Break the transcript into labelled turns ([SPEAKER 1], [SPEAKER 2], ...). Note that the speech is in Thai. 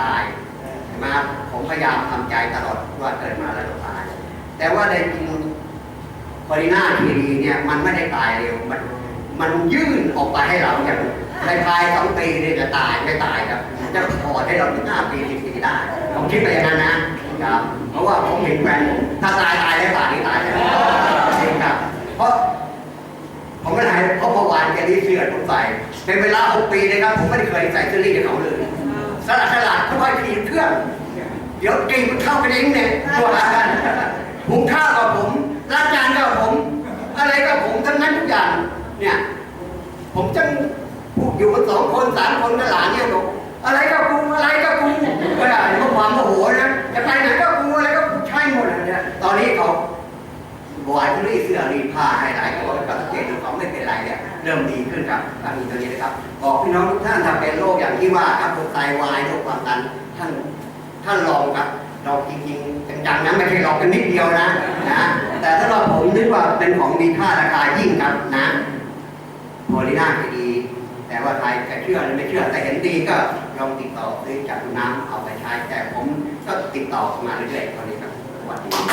[SPEAKER 1] ตายใช่ไหมครับผมพยายามทำใจตลอดว่าเกิดมาแล้วต้องตาย แต่ว่าในจริงพอดีนาทีดีเนี่ยมันไม่ได้ตายเร็วมันมันยื่นออกไปให้เราอย่างในภายสองปีเนี่ยจะตายไม่ตายครับจะถอดให้เราถึงห้าปีสิบปีได้ผมคิดไปอย่างนั้นนะครับเพราะว่าผมเห็นแฟนผมถ้าตายตายได้ป่านนี้ตายแล้วจริงครับ เพราะผมก็ไหนเพราะเมื่อวานแกรีดเสื้อผมใส่เป็นเวลาหกปีนะครับผมไม่ได้เคยใส่เสื้อรีดให้เขาเลยสลัดสลัดค่อยๆขี ดเครื่อง เดี๋ยวกรีมันเข้าไปเองเนี่ยตัวหากันหุงข้าวกับผมล้างจานกับผม อะไรกับผมทั้งนั้นทุกอย่าง เนี่ย ผมจังอยู่กันสองคนสามคนกับหลานเนี่ยบอกอะไรก็กูอะไรก็กูเวลาเห็ความโมโหนะจะไปไหนก็กูอะไรก็กูใช่หมดเลยเนี่ยตอนนี้เขาบอยเขารีดเสื้อรีดผ้าให้ ริ่มดีขึ้นครับตอนนี้ตอนนี้นะครับ บอกพี่น้องทุกท่านถ้าเป็นโรคอย่างที่ว่าครับโรคไตวายโรคความดันท่านท่านลองครับลองจริงๆจังๆนะไม่ใช่ลองกันนิดเดียวนะนะแต่ถ้าเราผมนึกว่าเป็นของมีค่าราคายิ่งครับนะโมลิน่าก็ดีแต่ว่าใครจะเชื่อหรือไม่เชื่อแต่เห็นดีก็ลองติดต่อซื้อจากคุณน้ำเอาไปใช้แต่ผมก็ติดต่อมาเรื่อยๆตอนนี้ครับสวัสดี